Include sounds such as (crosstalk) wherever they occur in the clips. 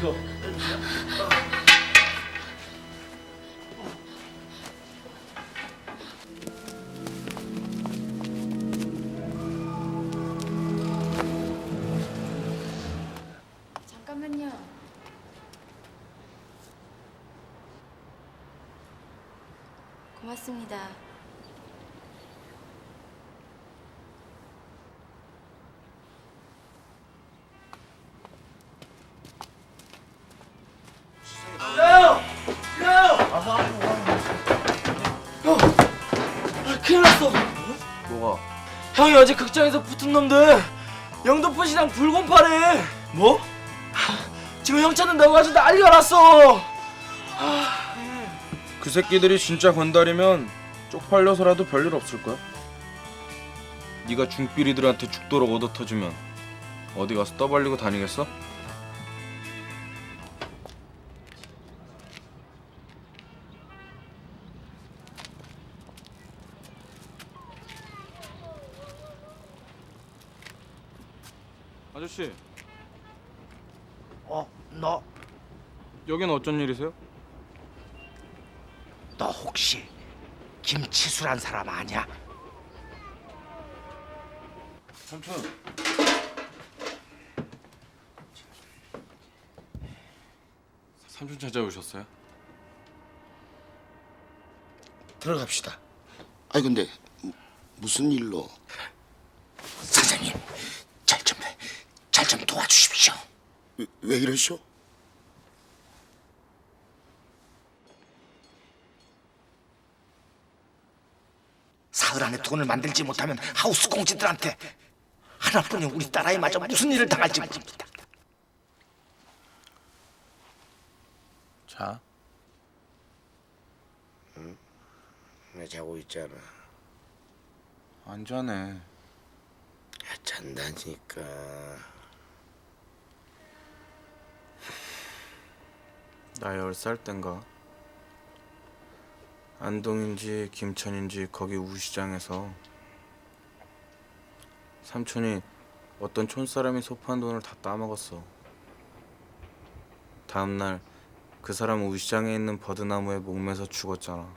그거. 형이 어제 극장에서 붙은 놈들 영도포 시장 불공파래. 뭐? 지금 형 찾는다고 가지고 난리가 났어. 그 새끼들이 진짜 건달이면 쪽팔려서라도 별일 없을 거야. 네가 중삐리들한테 죽도록 얻어 터지면 어디 가서 떠벌리고 다니겠어? 아저씨, 어, 너, 여긴 어쩐 일이세요? 너 혹시 김치수란 사람 아냐? 삼촌. 삼촌 찾아오셨어요? 들어갑시다. 아니 근데 무- 무슨 일로? 사장님, 잘 좀, 잘좀 도와주십시오. 왜, 왜 이러시오? 사흘 안에 돈을 만들지 못하면 하우스 공지들한테 하나뿐인 우리 딸아이 마저 무슨 일을 당할지 모릅니다. 자. 나 자고 있잖아. 안 자네. 야, 잔다니까. 나 열 살 땐가 안동인지 김천인지 거기 우시장에서 삼촌이 어떤 촌사람이 소파한 돈을 다 따먹었어. 다음날 그 사람 우시장에 있는 버드나무에 목매서 죽었잖아.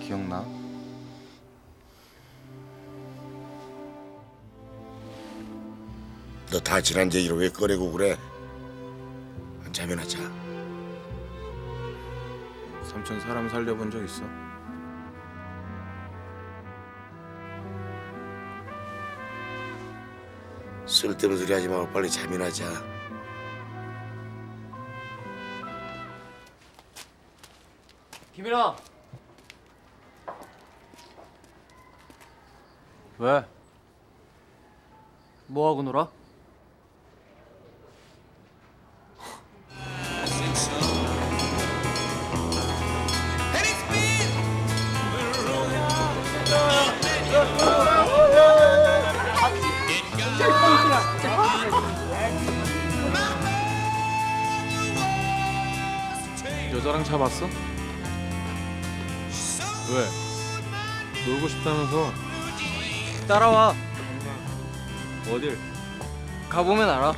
기억나? 너 다 지난 얘기를 왜 꺼내고 그래? 잠이나 자. 삼촌 사람 살려본 적 있어? 쓸데없는 소리 하지 말고 빨리 잠이나 자. 김이랑 왜? 뭐 하고 놀아? 따라와. 어딜? 가보면 알아.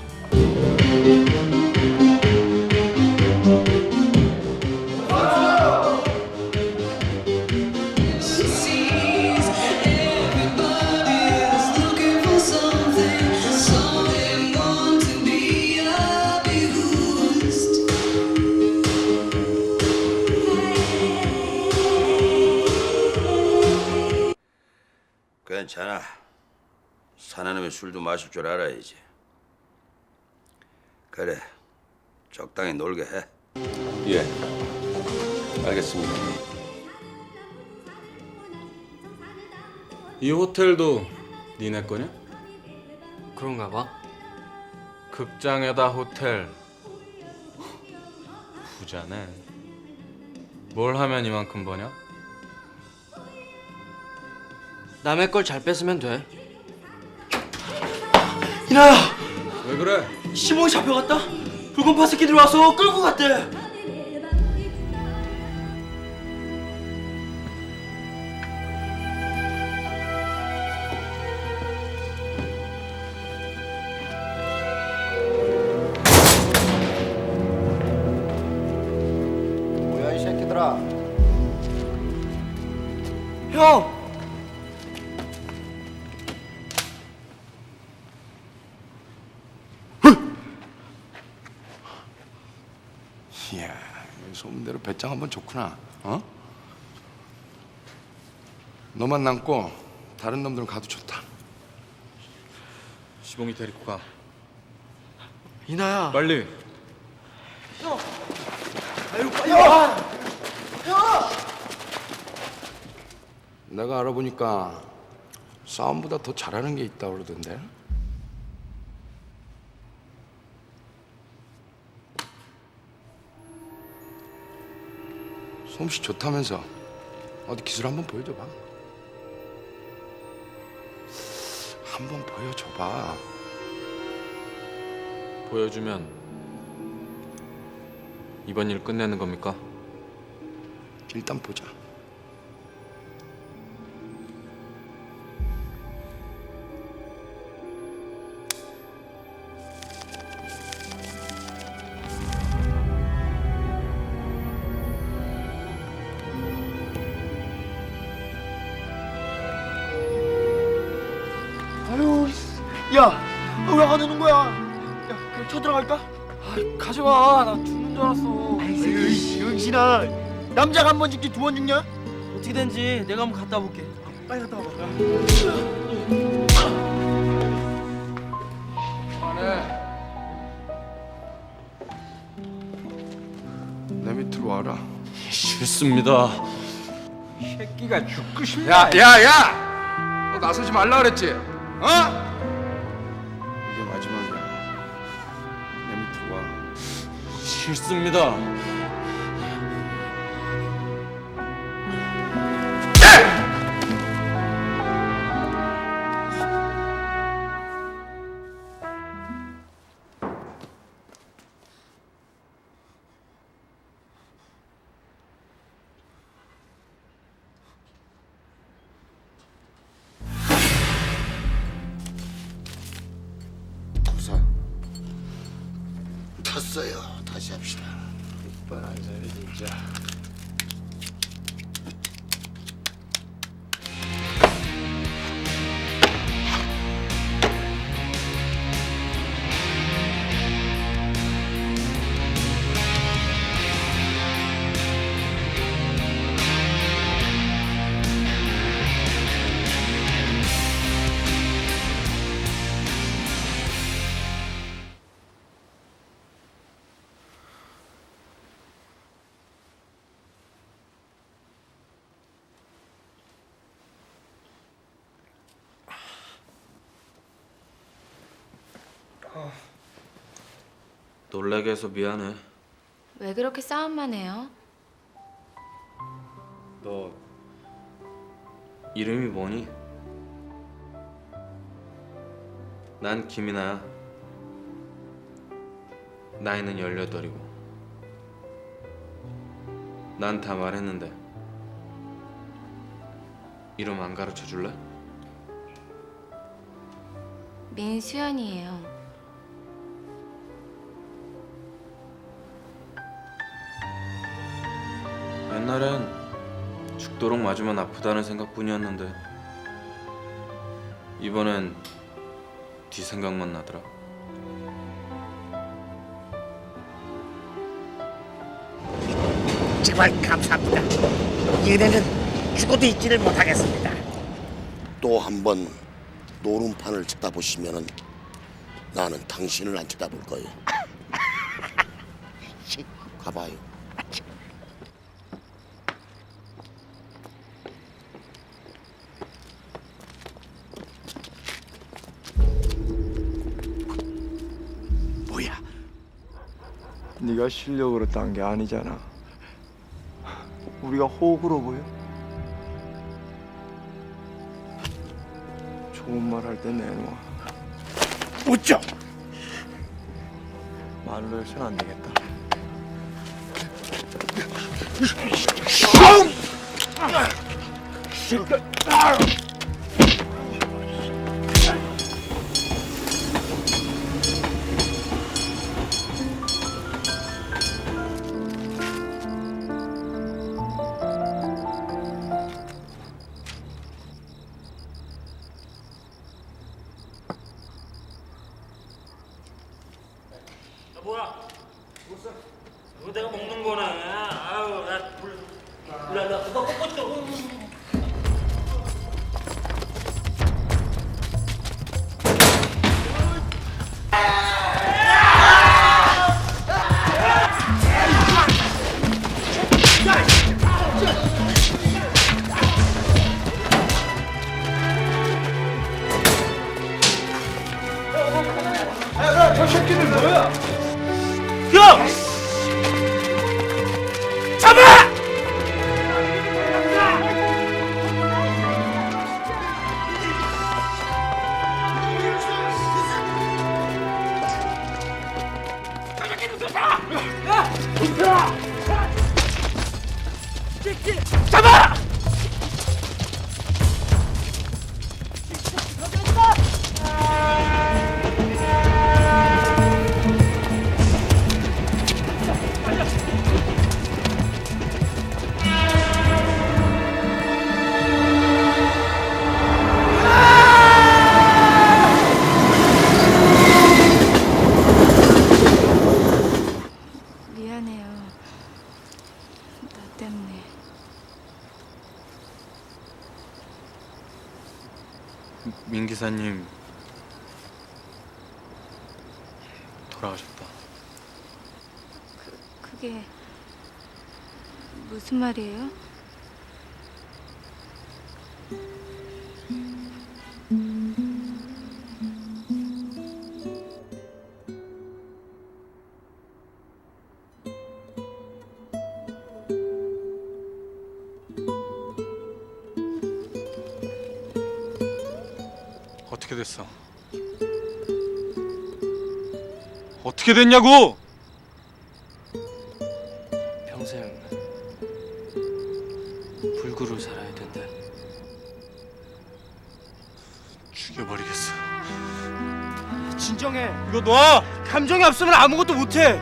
괜찮아. 사는 놈이 술도 마실 줄 알아야지. 그래. 적당히 놀게 해. 예, 알겠습니다. 이 호텔도 니네 거냐? 그런가 봐. 극장에다 호텔 부자네 뭘 하면 이만큼 버냐? 남의 걸 잘 뺏으면 돼. 이나야 왜 그래? 시몬이 잡혀갔다. 불공파 새끼들 와서 끌고 갔대. 소문대로 배짱 한번 좋구나. 어? 너만 남고 다른 놈들은 가도 좋다. 시봉이 데리고 가. 이나야. 빨리. 내가 알아보니까 싸움보다 더 잘하는 게 있다 그러던데. 솜씨 좋다면서 어디 기술 한번 보여줘봐. 한번 보여줘봐. 보여주면 이번 일 끝내는 겁니까? 일단 보자. 야, 왜안 오는 거야? 야, 그냥 쳐들어갈까? 아, 가져가. 나 죽는 줄 알았어. 아이, 영신아. 남자가 한 번 죽지 두 번 죽냐? 어떻게 된지 내가 한번 갔다 볼게. 빨리 갔다 와봐. 내 밑으로 와라. 싫습니다. 야, 야, 야! 너 나서지 말라 그랬지? 어? 싫습니다. 뻔한 소리 진짜. 놀라게 해서 미안해. 왜 그렇게 싸움만 해요? 너 이름이 뭐니? 난 김이나야. 나이는 열여덟이고. 난 다 말했는데. 이름 안 가르쳐 줄래? 민수연이에요. 옛날엔 죽도록 맞으면 아프다는 생각뿐이었는데 이번엔 뒤 생각만 나더라. 정말 감사합니다. 이 은혜는 죽어도 잊지를 못하겠습니다. 또 한 번 노름판을 쳐다보시면은 나는 당신을 안 쳐다볼 거예요. (laughs) 가봐요. 네가 실력으로 딴 게 아니잖아. 우리가 호흡으로 보여? 좋은 말 할 때 내놓아. 웃죠. 말로 해서는 안 되겠다. 아! 미안해요. 무슨 말이에요? 어떻게 됐어? 어떻게 됐냐고? 진정해. 이거 놔! 감정이 없으면 아무것도 못해.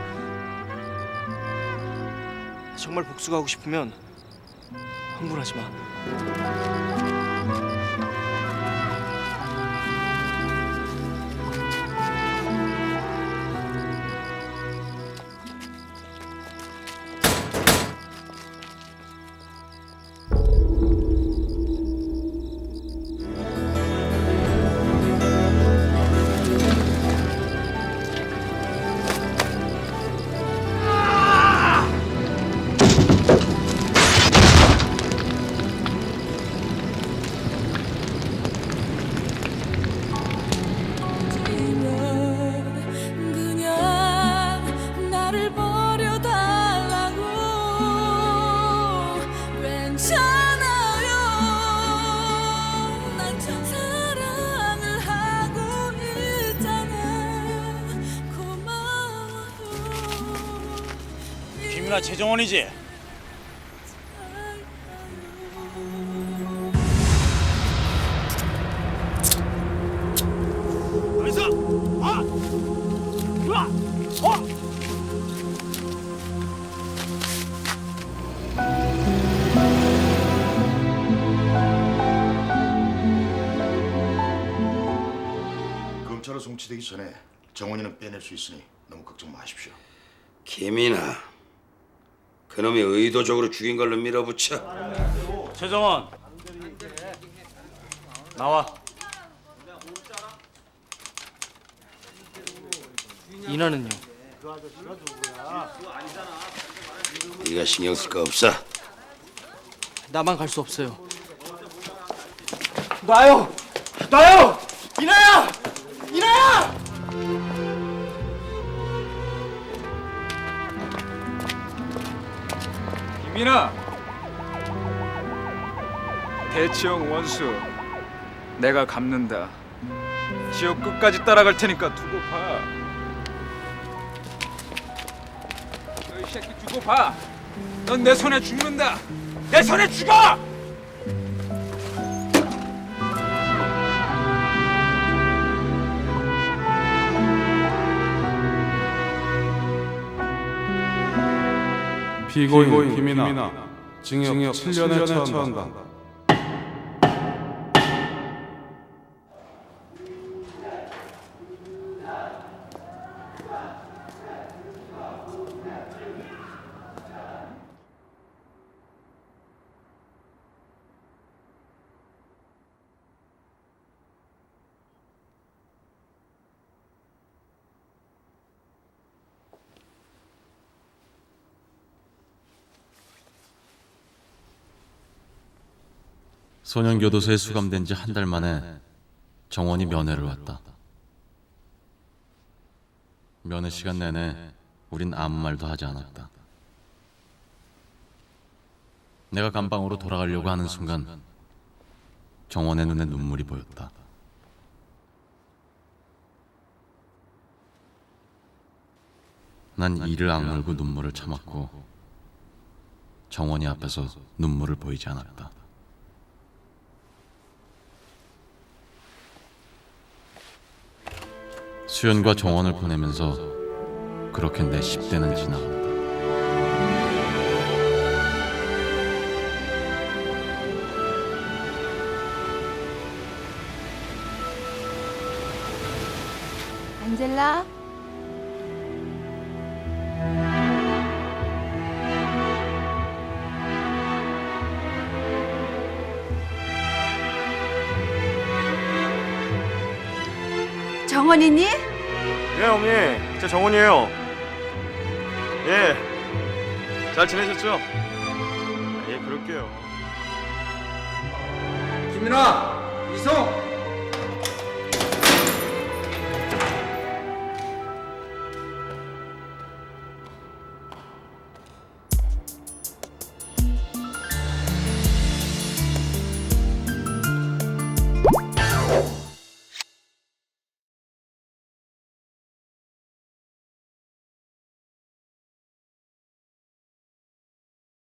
정말 복수가 하고 싶으면 흥분하지 마. 김이나 최정원이지. 아, 좋아, 어. 검찰로 송치되기 전에 정원이는 빼낼 수 있으니 너무 걱정 마십시오. 김이나 그놈이 의도적으로 죽인 걸로 밀어붙여. 최정원 나와. 이나는요? 네가 신경 쓸 거 없어. 나만 갈 수 없어요. 나요, 나요, 이나야, 이나야. 김이나 대치형 원수 내가 갚는다 지옥 끝까지 따라갈 테니까 두고 봐. 너이 새끼 두고 봐. 넌 내 손에 죽는다. 내 손에 죽어. 피고인, 김이나, 징역, 7년에 처한다. 소년교도소에 수감된 지 한 달 만에 정원이 면회를 왔다. 면회 시간 내내 우린 아무 말도 하지 않았다. 내가 감방으로 돌아가려고 하는 순간 정원의 눈에 눈물이 보였다. 난 이를 악물고 눈물을 참았고 정원이 앞에서 눈물을 보이지 않았다. 수연과 정원을 보내면서 그렇게 내 10대는 지나갔다. 안젤라? 정원이니? 예 어머니 제 정원이에요. 예 잘 지내셨죠? 예 그럴게요. 김민아, 이성,